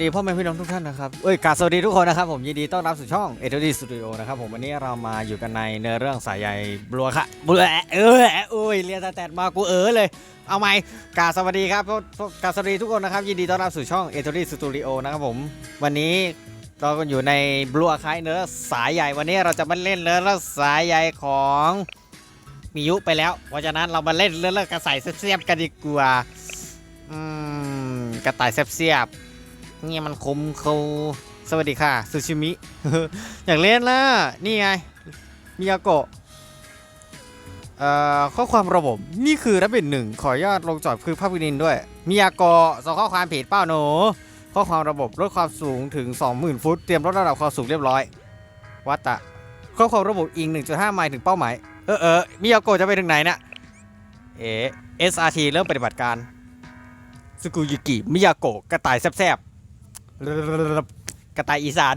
ดีพ่อแม่พี่น้องทุกท่านนะครับ เอ้ยกาสวัสดีทุกคนนะครับ ผมยินดีต้อนรับสู่ช่องเอ d ดีสตูดิโอนะครับผมวันนี้เรามาอยู่กันในเนื้อเรื่องสายใยบลัวค่ะบลัวเออโอ้ยเรียนสแตทมากูเออเลย เอาไหมกาสวัสดีครับพวกพวกกราสวัสดีทุกคนนะครับ ยินดีต้อนรับสู่ช่องเอ d ดีสตูดิโอนะครับผมวันนี้เราก็อยู่ในบลัวคล้ายเนื้อสายใยวันนี้เราจะมาเล่นเนื้อเรื่องสายใยของมิยุไปแล้ว เพราะฉะนั้นเรามาเล่นเรื่องเรื่องกระใสเสียบกันดีกว่าอืมกระต่ายเสียบ เนี่ยมันคมเขาสวัสดีค่ะซูชิมิ อยากเล่นละนี่ไง มิยาโกะเอ่อข้อความระบบนี่คือรับบิดหนึ่งขออนุญาตลงจอดคือภาพวินินด้วย มิยาโกะส่งข้อความผิดเป้าหนู ข้อความระบบลดความสูงถึง 20,000 ฟุต เตรียมลดระดับความสูงเรียบร้อย วัตตะ ข้อความระบบอิง 1.5 ไมล์ถึงเป้าหมาย เออเออมิยาโกะจะไปถึงไหนเนี่ยเอ SRT เริ่มปฏิบัติการสกุยุกิมิยาโกะกระต่ายแซบๆ กระต่ายอีสาน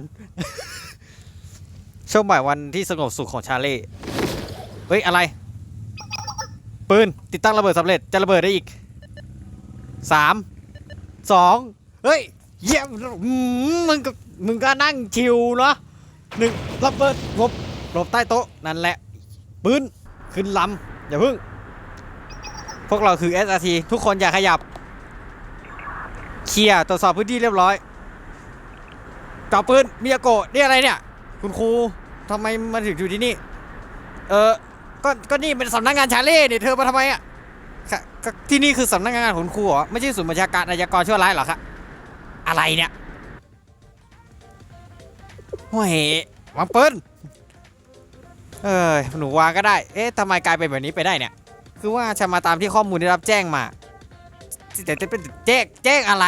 ช่วงบ่ายวันที่สงบสุขของชาเล่ เฮ้ย อะไร ปืน ติดตั้งระเบิดสำเร็จ จะระเบิดได้อีกสามสองเฮ้ย เยี่ยมอืมมึงก็มึงก็นั่งชิวเนาะหนึ่งระเบิดหลบหลบใต้โต๊ะ นั่นแหละ ปืน ขึ้นลำ อย่าพึ่ง พวกเราคือ SRT ทุกคนอย่าขยับ เคลียร์ตรวจสอบพื้นที่เรียบร้อย จับปืนมิยาโกะนี่อะไรเนี่ย คุณครูทำไมมาถึงอยู่ที่นี่ เออก็ก็นี่เป็นสำนักงานชาเล่เนี่ยเธอมาทำไมอะค่ะก็ที่นี่คือสำนักงานของคุณครูเหรอไม่ใช่ศูนย์บัญชาการอาชญากรชั่วร้ายเหรอคะอะไรเนี่ยโอ้ยวางปืนเออหนูวางก็ได้ เอ๊ะทำไมกลายเป็นแบบนี้ไปได้เนี่ย คือว่าฉันมาตามที่ข้อมูลได้รับแจ้งมาแต่จะเป็นแจ้งแจ้งอะไร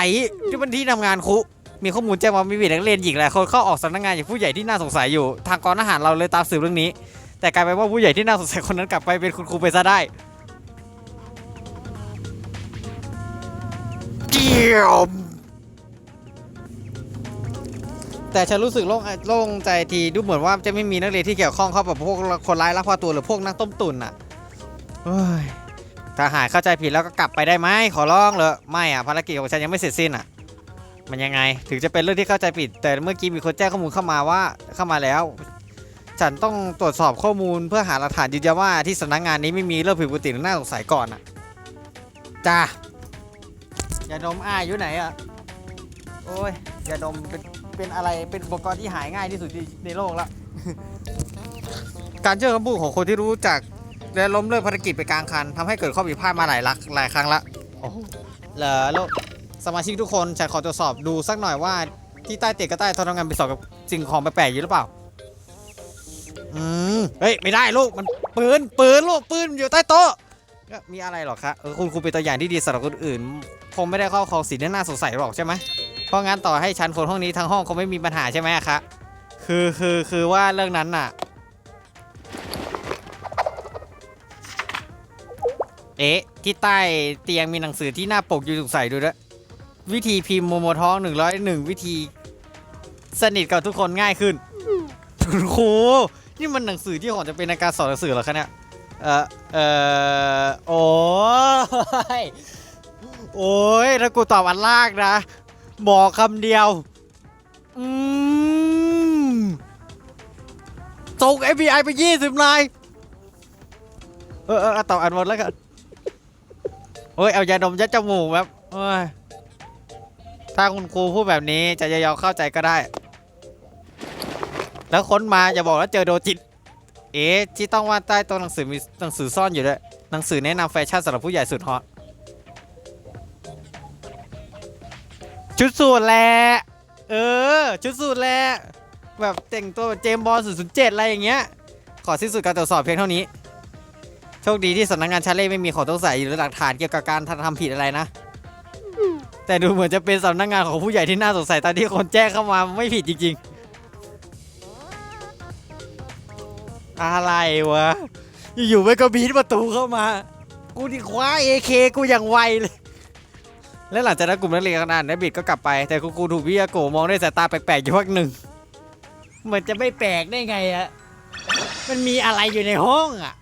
ที่เป็นที่ทำงานครู มีข้อมูลแจ้งว่ามีเด็กนักเรียนหญิงหลายคนเข้าออกสำนักงานอย่างผู้ใหญ่ที่น่าสงสัยอยู่ ทางกองทหารเราเลยตามสืบเรื่องนี้ แต่กลายเป็นว่าผู้ใหญ่ที่น่าสงสัยคนนั้นกลับไปเป็นคุณครูไปซะได้เกี่ยวแต่ฉันรู้สึกโล่งโล่งใจทีดูเหมือนว่าจะไม่มีนักเรียนที่เกี่ยวข้องเข้ากับพวกคนร้ายลักพาตัวหรือพวกนักต้มตุ๋นน่ะเฮ้ยทหารเข้าใจผิดแล้วก็กลับไปได้ไหมขอร้องเลยไม่อะภารกิจของฉันยังไม่เสร็จสิ้นอะ มันยังไง ถึงจะเป็นเรื่องที่เข้าใจผิด แต่เมื่อกี้มีคนแจ้งข้อมูลเข้ามาว่าเข้ามาแล้ว ฉันต้องตรวจสอบข้อมูลเพื่อหาหลักฐานยืนยันว่าที่สำนักงานนี้ไม่มีเรื่องผิดปกติหรือน่าสงสัยก่อนอะจ้าอย่าดมอ้ายอยู่ไหนอะโอ้ยอย่าดมเป็นเป็นอะไรเป็นอุปกรณ์ที่หายง่ายที่สุดในโลกละการเชื่อคำพูดของคนที่รู้จักและล้มเลิกภารกิจไปกลางคันทำให้เกิดข้อผิดพลาดมาหลายลักหลายครั้งละโอ้โหเหรอโลก สมาชิกทุกคนฉันขอตรวจสอบดูสักหน่อยว่าที่ใต้เตียงกับใต้โต๊ะทำงานไปสอบกับสิ่งของแปลกๆอยู่หรือเปล่า อืม เฮ้ย ไม่ได้ลูก มันปืน ปืนลูก ปืนอยู่ใต้โต๊ะก็มีอะไรหรอคะเออคุณครูเป็นตัวอย่างที่ดีสำหรับคนอื่น คงไม่ได้ข้าคองสิ่งที่น่าสงสัยหรอกใช่ไหม เพราะงั้นต่อให้ฉันคนห้องนี้ทั้งห้องคงไม่มีปัญหาใช่ไหมอะคะ คือคือคือว่าเรื่องนั้นน่ะ เอ๊ะ ที่ใต้เตียงมีหนังสือที่หน้าปกอยู่สงสัยดูด้วย วิธีพิมพ์โมโมท้อง 101 วิธี สนิทกับทุกคนง่ายขึ้นคุณครูนี่มันหนังสือที่ของจะเป็นในการสอนหนังสือเหรอคะเนี่ย เออเออโอ้ยโอ้ยถ้ากูตอบอันลากนะ บอกคำเดียว อืมส่ง FBI ไป20นาย เออเออเอาตอบอันหมดแล้วกัน โอ้ย เอายาดมยัดจมูกแบบโอ้ย ถ้าคุณครูพูดแบบนี้จะยอมเข้าใจก็ได้ แล้วค้นมาอย่าบอกว่าเจอโดจิต เอ๊ะที่ต้องว่าใต้ตัวหนังสือมีหนังสือซ่อนอยู่ด้วย หนังสือแนะนำแฟชั่นสำหรับผู้ใหญ่สุดฮอต ชุดสูทแหละเออ ชุดสูทแหละแบบแต่งตัวแบบเจมส์บอล007อะไรอย่างเงี้ย ขอสิ้นสุดการตรวจสอบเพียงเท่านี้ โชคดีที่สำนักงานชาเล่ไม่มีของต้องใส่หรือหลักฐานเกี่ยวกับการทำผิดอะไรนะ แต่ดูเหมือนจะเป็นสำนักงานของผู้ใหญ่ที่น่าสงสัยตอนที่คนแจ้งเข้ามาไม่ผิดจริง ๆ อะไรวะ อยู่ๆไม่ก็บีทประตูเข้ามา กูที่คว้า AK กูอย่างไวเลย และหลังจากนั้นกลุ่มนักเรียนขนาดนั้นบิดก็กลับไป แต่คุณครูถูกวิยาโกมองด้วยสายตาแปลกๆอยู่พักหนึ่ง มันจะไม่แปลกได้ไงอะมันมีอะไรอยู่ในห้องอะ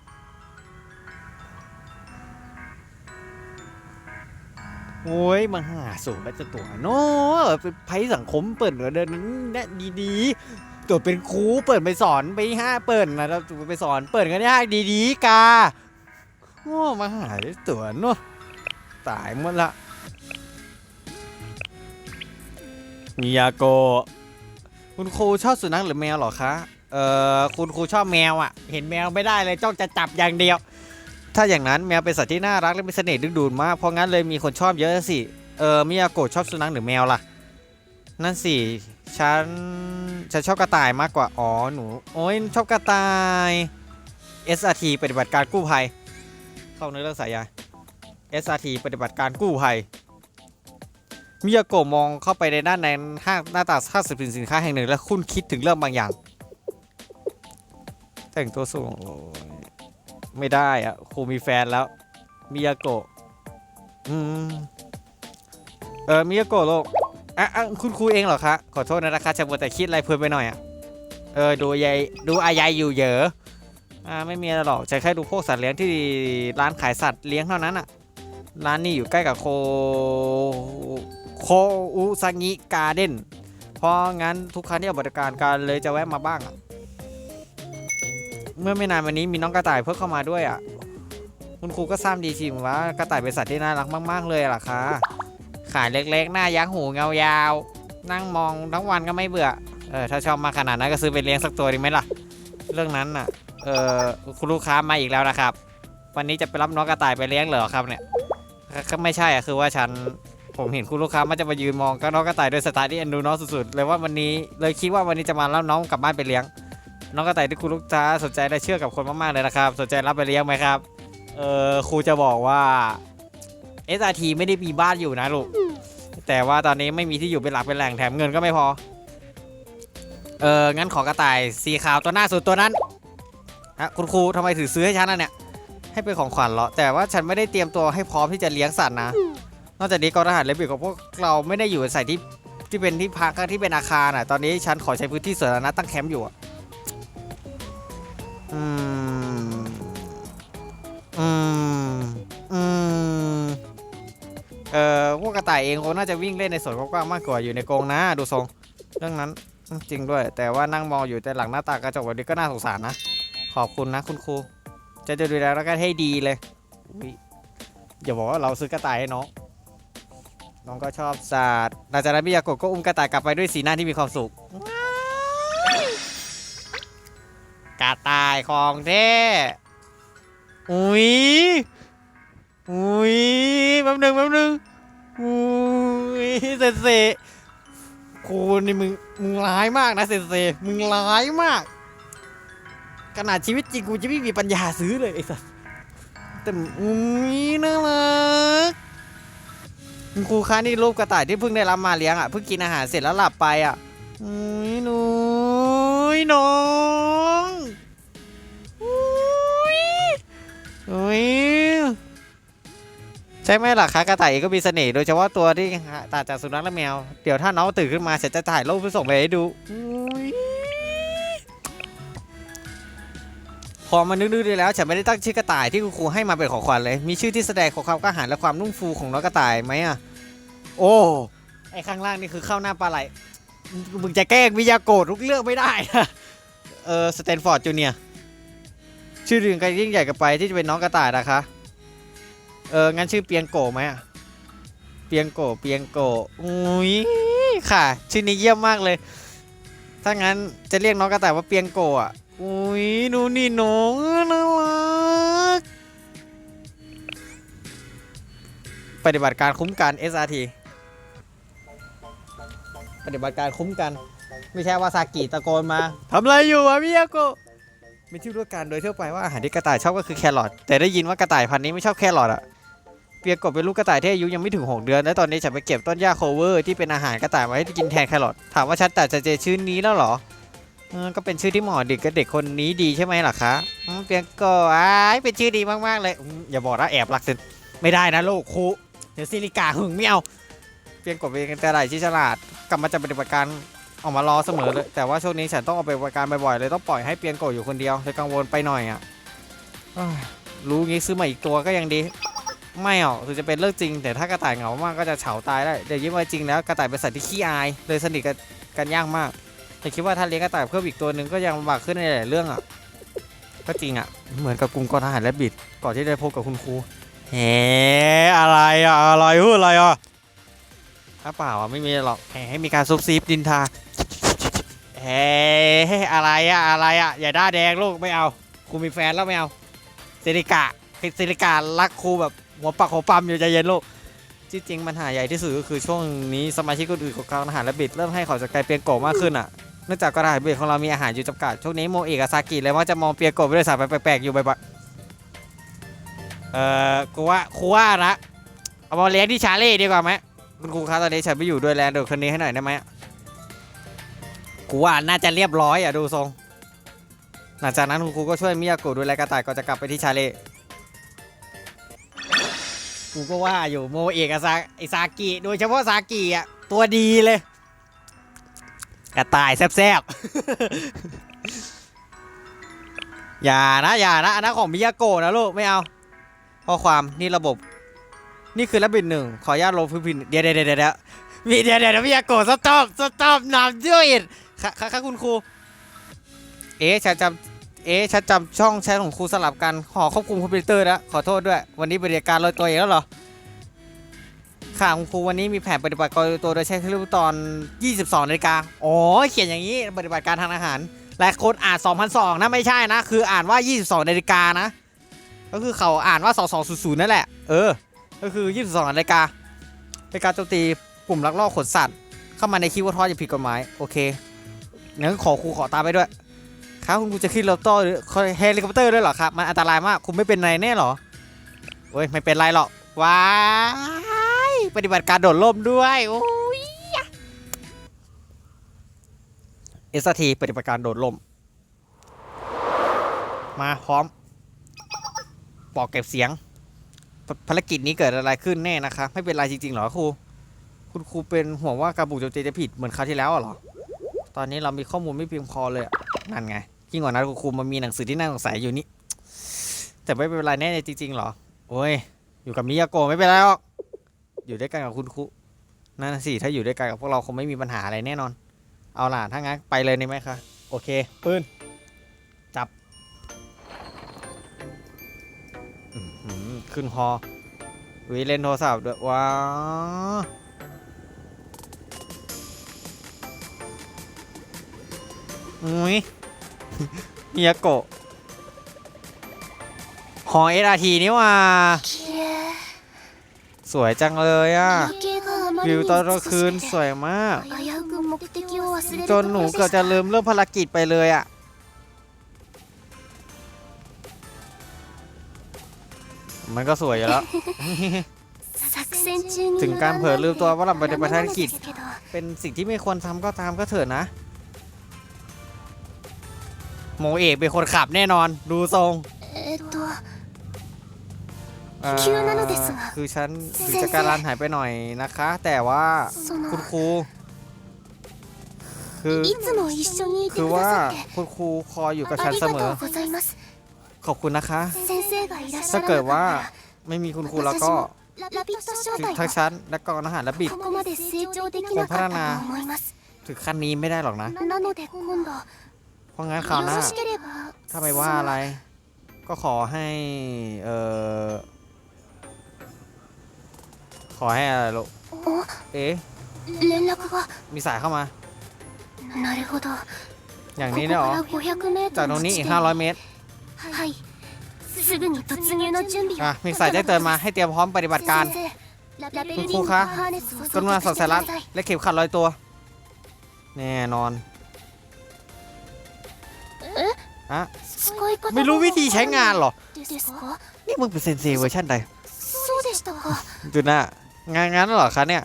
โอ้ยมาหาสูงแล้วจะตัวเนาะเป็นภัยสังคมเปิดเหรอเดินนั้นดีๆตัวเป็นครูเปิดไปสอนไปห้าเปิดนะเราไปสอนเปิดกันยากดีๆกาโอ้มาหาตัวเนาะตายหมดละมิยาโกคุณครูชอบสุนัขหรือแมวหรอคะ เอ่อ คุณครูชอบแมวอะ เห็นแมวไม่ได้เลยจ้องจะจับอย่างเดียว ถ้าอย่างนั้นแมวเป็นสัตว์ที่น่ารักและมีเสน่ห์ดึงดูดมาก เพราะงั้นเลยมีคนชอบเยอะสิ เออมิยาโกะชอบสุนัขหรือแมวล่ะ นั่นสิ ฉัน ฉันชอบกระต่ายมากกว่า อ๋อ หนู โอ้ยชอบกระต่าย SRT ปฏิบัติการกู้ภัย เข้าในเรื่องสายยา SRT ปฏิบัติการกู้ภัย มิยาโกะมองเข้าไปในด้านในห้างหน้าตาห้างสรรพสินค้าแห่งหนึ่ง และคุณคิดถึงเรื่องบางอย่าง แต่งตัวสูงโอ้ย ไม่ได้อะครูมีแฟนแล้ว มิยาโกะ อืม เออมิยาโกะโลกอะอะคุณครูเองเหรอคะ ขอโทษนะนะคะฉันมัวแต่คิดอะไรเพลินไปหน่อยอะเออ ดูยายดูอายายอยู่เหยอะอ่า ไม่มีอะไรหรอกฉันแค่ดูพวกสัตว์เลี้ยงที่ร้านขายสัตว์เลี้ยงเท่านั้นอะร้านนี้อยู่ใกล้กับโค โคอุซังิการ์เด้นเพราะงั้นทุกครั้งที่ออกบริการการเลยจะแวะมาบ้างอะ เมื่อไม่นานวันนี้มีน้องกระต่ายเพิ่งเข้ามาด้วยอะ คุณครูก็ทราบดีจริงว่ากระต่ายเป็นสัตว์ที่น่ารักมาก ๆ เลยล่ะค่ะขายเล็กๆ หน้ายักษ์หูเงายาว นั่งมองทั้งวันก็ไม่เบื่อ เออถ้าชอบมาขนาดนั้นก็ซื้อไปเลี้ยงสักตัวดีไหมล่ะ เรื่องนั้นน่ะ เออคุณลูกค้ามาอีกแล้วนะครับ วันนี้จะไปรับน้องกระต่ายไปเลี้ยงเหรอครับเนี่ย ก็ไม่ใช่อะคือว่าฉันผมเห็นคุณลูกค้ามันจะมายืนมองก็น้องกระต่ายด้วยสไตล์ที่เอ็นดูน้องสุดๆเลยว่าวันนี้เลยคิดว่าวันนี้จะมารับน้องกลับบ้านไปเลี้ยง น้องกระต่ายที่คุณลูกค้าสนใจและเชื่อกับคนมากๆเลยนะครับ สนใจรับไปเลี้ยงไหมครับ เออครูจะบอกว่า SRT ไม่ได้มีบ้านอยู่นะลูก แต่ว่าตอนนี้ไม่มีที่อยู่เป็นหลักเป็นแหล่งแถมเงินก็ไม่พอ เอองั้นขอกระต่ายสีขาวตัวหน้าสุดตัวนั้นฮะคุณครูทำไมถือซื้อให้ฉันน่ะเนี่ย ให้เป็นของขวัญเหรอ แต่ว่าฉันไม่ได้เตรียมตัวให้พร้อมที่จะเลี้ยงสัตว์นะ นอกจากนี้กองทหารเลบิกของพวกเราไม่ได้อยู่ในสายที่ที่เป็นที่พักที่เป็นอาคารอะ ตอนนี้ฉันขอใช้พื้นที่ส่วนนะตั้งแคมป์อยู่อะ อืมอืมอืมเอ่อพวกกระต่ายเองคงน่าจะวิ่งเล่นในสวนกว้างๆมากกว่าอยู่ในกรงนะดูทรงเรื่องนั้นจริงด้วย แต่ว่านั่งมองอยู่แต่หลังหน้าตากระจกแบบนี้ก็น่าสงสารนะ ขอบคุณนะคุณครู จะจะดูแลแล้วก็ให้ดีเลยอยอย่าบอกว่าเราซื้อกระต่ายให้น้อง น้องก็ชอบสัตว์หลังจากนั้นมิยาโกะก็อุ้มกระต่ายกลับไปด้วยสีหน้าที่มีความสุขายของแท้อุ้ยอุ้ยแป๊บหนึงแป๊บหนึงอุ้ยเซเซคุณนี่มึงมึงร้ายมากนะเซเซมึงร้ายมาก ขนาดชีวิตจริงกูจะไม่มีปัญญาซื้อเลยไอ้สัสแต่อุ้ยน่ารักคุณครูคะนี่รูปกระต่ายที่เพิ่งได้รับมาเลี้ยงอะเพิ่งกินอาหารเสร็จแล้วหลับไปอะอุ้ยหนูยน้อง อุ้ยใช่ไหมล่ะคะกระต่ายเองก็มีเสน่ห์โดยเฉพาะตัวที่ต่างจากสุนัขและแมว เดี๋ยวถ้าน้องตื่นขึ้นมาเสร็จจะถ่ายรูปเพื่อส่งไปให้ดูพอมานึกดูดีแล้วฉันไม่ได้ตั้งชื่อกระต่ายที่คุณครูให้มาเป็นของขวัญเลย มีชื่อที่แสดงของความกล้าหาญและความนุ่มฟูของน้องกระต่ายไหมอะ โอ้ไอข้างล่างนี่คือข้าวหน้าปลาไหลมึงจะแกล้งวิยาโกรธทุกเรื่องไม่ได้เออสแตนฟอร์ดจูเนีย ชื่อเรียงกันยิ่งใหญ่กับไปที่จะเป็นน้องกระต่ายนะคะ เออ งั้นชื่อเปียงโกไหมอะเปียงโกเปียงโกอุ้ยค่ะ ชื่อนี้เยี่ยมมากเลย ถ้างั้นจะเรียกน้องกระต่ายว่าเปียงโกอะอุ้ยดูนี่น้องน่ารักปฏิบัติการคุ้มกัน SRT ปฏิบัติการคุ้มกัน ไม่ใช่ว่าซากิตะโกนมาทำอะไรอยู่อะมิยาโกะ ไม่ชื่อด้กันโดยทั่วไปว่าอาหารที่กระต่ายชอบก็คือแครอทแต่ได้ยินว่ากระต่ายพันธุ์นี้ไม่ชอบแครอทอะเปียกบเป็นลูกกระต่ายที่อายุยังไม่ถึง 6 เดือน และตอนนี้ฉันไปเก็บต้นหญ้าโคเวอร์ที่เป็นอาหารกระต่ายมาให้กินแทนแครอทถามว่าฉันตัดจะเจชื่อนี้แล้วเหรอก็เป็นชื่อที่เหมาะเด็กกับเด็กคนนี้ดีใช่ไหมล่ะคะเปียกโกอ้ายเป็นชื่อดีมากๆเลยอย่าบอกนะแอบรักสิไม่ได้นะลูกครูเดี๋ยวซิลิกาหึงไม่เอาเปียกบเป็นกระต่ายที่ฉลาดกลับมาจะปฏิบัติการ ออกมารอเสมอเลยแต่ว่าช่วงนี้ฉันต้องออกไปบริการบ่อยๆเลยต้องปล่อยให้เปียนโกะอยู่คนเดียวเลยกังวลไปหน่อยอะรู้งี้ซื้อมาอีกตัวก็ยังดี ไม่หรอกถึงจะเป็นเรื่องจริง แต่ถ้ากระต่ายเหงามากก็จะเฉาตายได้เดี๋ยวยิ่งว่าจริงแล้วกระต่ายเป็นสัตว์ที่ขี้อายเลยสนิทกันกันยากมากแต่คิดว่าถ้าเลี้ยงกระต่ายเพิ่มอีกตัวหนึ่งก็ยังลำบากขึ้นในหลายเรื่องอะก็จริงอะเหมือนกับกลุ่มกองทหารและบิดก่อนที่ได้พบกับคุณครูเฮ้อะไรอะอะไรพูดอะไรอะ ถ้าเปล่าอะไม่มีหรอกแหมให้มีการซุบซิบดินทาเฮ้อะไรอะอะไรอะอย่าด้าแดงลูกไม่เอาครูมีแฟนแล้วไม่เอาเซริกะเซริกะรักครูแบบหัวปักหัวปั๊มอยู่ใจเย็นลูกที่จริงปัญหาใหญ่ที่สุดก็คือช่วงนี้สมาชิกคนอื่นของกองทหารและบิดเริ่มให้เขาจากไกลเปียงโกมากขึ้นอะเนื่องจากกองทหารบิดของเรามีอาหารอยู่จำกัดช่วงนี้โมเอกับซากิเลยว่าจะมองเปียงโกะไปด้วยสายแปลกๆอยู่บ่อยๆเอ่อกูว่าครูว่านะเอามาเลี้ยงที่ชาเล่ดีกว่าไหม คุณครูครับตอนนี้ฉันไม่อยู่ด้วยแลนด์เดี๋ยวคนนี้ให้หน่อยได้ไหมกูว่าน่าจะเรียบร้อยอะดูทรง หลังจากนั้นคุณครูก็ช่วยมิยาโกะดูแลกระต่ายก่อนจะกลับไปที่ชาเล่กูก็ว่าอยู่โมเอกกับซาไอซากิโดยเฉพาะซากิอะตัวดีเลย กระต่ายแซบๆ อย่านะอย่านะอันนั้นของมิยาโกะนะลูกไม่เอาข้อความนี่ระบบ นี่คือระเบิดหนึ่งขออนุญาตลงพื้นผิดเดี๋ยวเดี๋ยวเดี๋ยวเดี๋ยวมีเดี๋ยวเดี๋ยวมิยาโกสต็อปสต็อปนำด้วยค่ะค่ะค่ะคุณครู เอ๊ะฉันจำเอ๊ะฉันจำช่องแชทของครูสลับกันขอควบคุมคอมพิวเตอร์นะขอโทษด้วย วันนี้บริการลอยตัวเองแล้วเหรอค่ะคุณครูวันนี้มีแผนปฏิบัติการลอยตัวโดยใช้เครื่องตอน 22นาฬิกาอ๋อเขียนอย่างนี้ปฏิบัติการทางอาหารและคนอ่าน2002นะไม่ใช่นะ คืออ่านว่า 22นาฬิกานะ ก็คือเขาอ่านว่า2200นั่นแหละ เออ ก็คือ 22นาฬิกาเป็นการโจมตีกลุ่มลักลอบขนสัตว์ เข้ามาในคิดว่าทอดอย่างผิดกฎหมาย โอเคงั้นขอครูขอตามไปด้วย ครับคุณครูจะขึ้นรถโต้หรือเฮลิคอปเตอร์ด้วยเหรอครับ มันอันตรายมาก คุณไม่เป็นไรแน่หรอโอ้ย ไม่เป็นไรหรอก ว้าย ปฏิบัติการโดดร่มด้วย โอ้ยเอสทีปฏิบัติการโดดร่ม มาพร้อม ปอกเก็บเสียง ภารกิจนี้เกิดอะไรขึ้นแน่นะคะ ไม่เป็นไรจริงๆหรอครู คุณครูเป็นห่วงว่าการบุกโจมตีจะผิดเหมือนคราวที่แล้วหรอ ตอนนี้เรามีข้อมูลไม่เพียงพอเลยนั่นไงยิ่งกว่านั้นครูมันมีหนังสือที่น่าสงสัยอยู่นี่ แต่ไม่เป็นไรแน่จริงๆหรอ โอ้ย อยู่กับมิยาโกไม่เป็นไรหรอก อยู่ด้วยกันกับคุณครูนั่นสิถ้าอยู่ด้วยกันกับพวกเราคงไม่มีปัญหาอะไรแน่นอน เอาล่ะถ้างั้นไปเลยได้ไหมคะ โอเคปืน ขึ้นฮอวิเล่นโทรศัพท์ด้วยว้าอุ้ยเฮียโกะหอเอสราทีนี่ว่า สวยจังเลยอะ วิวตอนกลางคืนสวยมาก จนหนูเกือบจะลืมเรื่องภารกิจไปเลยอะ มันก็สวยอยู่แล้ว 作戦中に ถึงการเผลอลืมตัวว่าเราไปในภารกิจ 生々ですけど เป็นสิ่งที่ไม่ควรทำก็ตามก็เถอะนะ โมเอกเป็นคนขับแน่นอน ดูทรง えーっと เอ่อ 急なのですが คือฉันถึงจะการานหายไปหน่อยนะคะ แต่ว่า その คุณครู คือ いつも一緒にいて คือ くだ ว่า さって คุณครูคอยอยู่กับ あ ฉัน り เส が ม と อ うございます ขอบคุณนะคะ ถ้าเกิดว่าไม่มีคุณครูแล้วก็ถึงทั้งชั้นและกองอาหารและบิดคงพัฒนาถึงขั้นนี้ไม่ได้หรอกนะ เพราะงั้นคราวหน้าถ้าไม่ว่าอะไร ก็ขอให้เออขอให้อะไรลูกเอ๊ะมีสายเข้ามา อย่างนี้เหรอ จากตรงนี้อีก 500 เมตร はいすぐに突入の準備 อ่ะ を มีสายแจ้งเตือนมาให้เตรียมพร้อมปฏิบัติการ 先生ララベル คุณ リ ครู ング คะ とハーネスを กรุณา 装 สอ 着 ด して สาย く รัด ださい และเข็มขัดลอยตัว แน่นอน อะ 使い方 ไม่รู้วิธีใช้งานเหรอ ですか นี่มึงเป็นเซนเซเวอร์ชันใด そうでしたか ดูหน้างานงั้นเหรอคะเนี่ย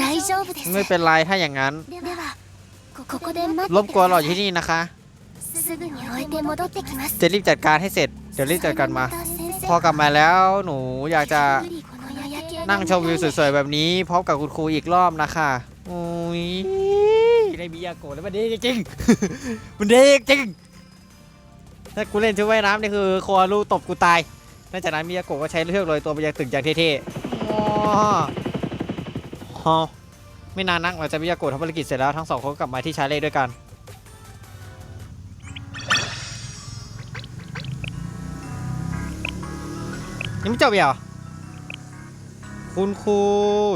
大丈夫です ไม่เป็นไรถ้าอย่างนั้น では ここで待 ร っ บ て กวน く รอ だ อ さ ยู่ い ที่นี่นะคะ すぐに終えて戻ってきます จะรีบจัดการให้เสร็จ เดี๋ยวรีบจัดการมา また先生 พอกลับมาแล้วหนูอยากจะ ゆっくりこの夜景が นั่งชมวิวสวยๆแบบนี้พร้อมกับคุณครูอีกรอบนะคะอุ้ยได้มิยาโกะแล้วมันดีจริงๆ มันดีจริง ถ้ากูเล่นชุดว่ายน้ำนี่คือโคอารุตบกูตายนอกจากนั้นมิยาโกะก็ใช้เลือกโรยตัวไปยังตึกอย่างเท่ๆอ๋อฮะ ไม่นานนักหลังจากมิยาโกะทำภารกิจเสร็จแล้วทั้งสองคนก็กลับมาที่ชายเล่ด้วยกัน ยังไม่จบอีกเหรอคุณครู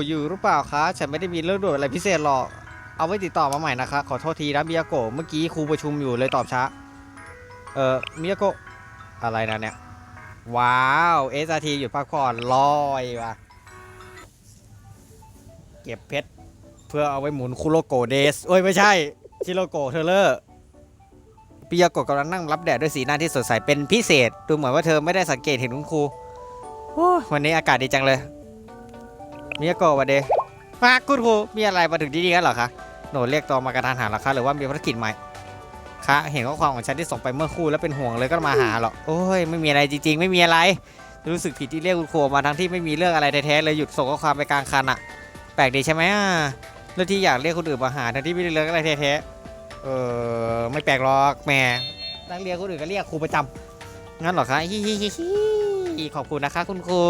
อยู่หรือเปล่าคะ ฉันไม่ได้มีเรื่องด่วนอะไรพิเศษหรอก เอาไว้ติดต่อมาใหม่นะคะ ขอโทษทีนะมิยาโกะเมื่อกี้ครูประชุมอยู่เลยตอบช้า เอ่อมิยาโกะอะไรนะเนี่ย ว้าวเอสอาทีหยุดพักผ่อนลอยว่ะ เก็บเพชร พื่อเอาไว้หมุนคุโรโกเดสโอ้ยไม่ใช่ชิโรโกเทเลอร์ปิยาโกะกำลังนั่งรับแดดด้วยสีหน้าที่สดใสเป็นพิเศษ ดูเหมือนว่าเธอไม่ได้สังเกตเห็นคุณครูโอ้ยวันนี้อากาศดีจังเลยมิยาโกะวันเดย์มาคุณครูมีอะไรมาถึงที่นี่กันเหรอคะหนูเรียกตัวมากระทานหันหรอคะหรือว่ามีภารกิจใหม่คะเห็นข้อความของฉันที่ส่งไปเมื่อครู่แล้วเป็นห่วงเลยก็มาหาหรอกโอ้ยไม่มีอะไรจริง ๆ ไม่มีอะไร รู้สึกผิดที่เรียกคุณครูมาทั้งที่ไม่มีเรื่องอะไรแท้ๆเลยหยุดส่งข้อความไปกลางคันอะแปลกดีใช่ไหมอะ เรื่องที่อยากเรียกคนอื่นมาหาทั้งที่ไม่ได้เรื่องอะไรแท้ๆเออไม่แปลกหรอกแหมนักเรียนคนอื่นก็เรียกครูประจำงั้นเหรอคะฮิฮิฮิฮิขอบคุณนะคะ คุณครู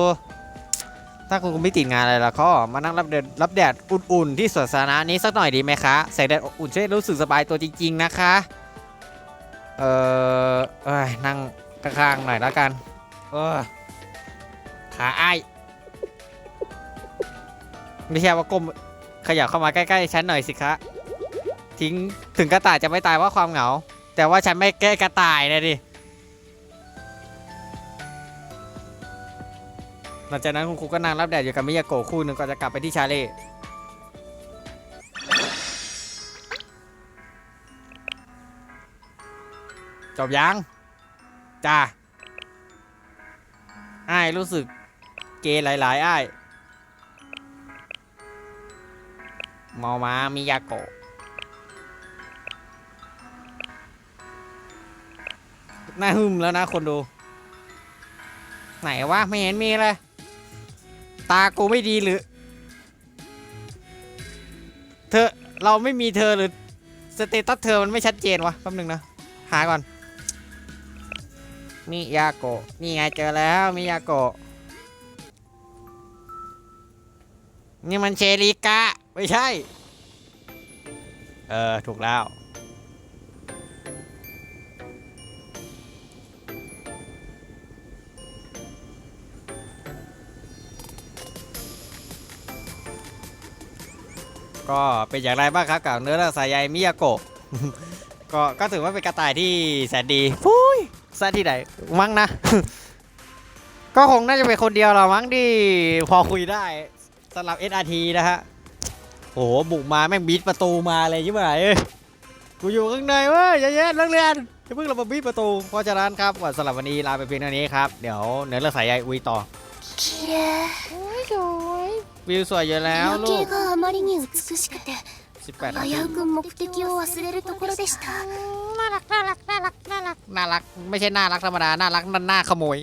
ถ้าคุณครูไม่ติดงานอะไรแล้วก็มานั่งรับแดดรับแดดอุ่นๆที่สวนสาธารณะนี้สักหน่อยดีไหมคะแสงแดดอบอุ่นช่วยรู้สึกสบายตัวจริง ๆ นะคะ เออเอ้ยนั่งข้างๆหน่อยแล้วกัน เออขาอ้ายไม่ใช่ว่าก้ม ขยับเข้ามาใกล้ๆฉันหน่อยสิคะทิ้งถึงกระต่ายจะไม่ตายเพราะความเหงา แต่ว่าฉันไม่แก้กระต่ายนะดิหลังจากนั้นคุณครูก็นั่งรับแดดอยู่กับมิยาโกะคู่หนึ่งก่อนจะกลับไปที่ชาเล่จบยังจ้าอ้ายรู้สึกเกย์หลายๆอ้าย มามามิยาโกะหน้าหึมแล้วนะคนดู ไหนวะไม่เห็นมีเลย ตากูไม่ดีหรือ เธอเราไม่มีเธอหรือ สเตตัสเธอมันไม่ชัดเจนวะแป๊บนึงนะ หาก่อน มิยาโกะนี่ไงเจอแล้วมิยาโกะนี่มันเชริกะ ไม่ใช่ เออ ถูกแล้ว ก็เป็นอย่างไรบ้างครับกับเนื้อเรื่องสายใยมิยาโกะก็ก็ถือว่าเป็นกระต่ายที่แสนดีฟุยซะที่ไหนมั้งนะ ก็คงน่าจะเป็นคนเดียวเรามั้งที่พอคุยได้สำหรับ SRT นะฮะ โอ้โหบุกมาแม่งบีดประตูมาอะไรยิ่งไหนกูอยู่ข้างในเว้ยอย่าเนเรื่งเรียนอย่เพิ่งเรามาบีดประตูเพราะฉะนั้นครับสำหรับวันนี้ลาไปเพียงเท่านี้ครับเดี๋ยวเนื้อเลือดสายใยอุ้ยต่อโอ้ยสวยวิวสวยอยู่แล้วลูก18นาทีน่ารักน่ารักน่ารักน่ารักน่ารักไม่ใช่น่ารักธรรมดาน่ารักนั่นหน้าขโมย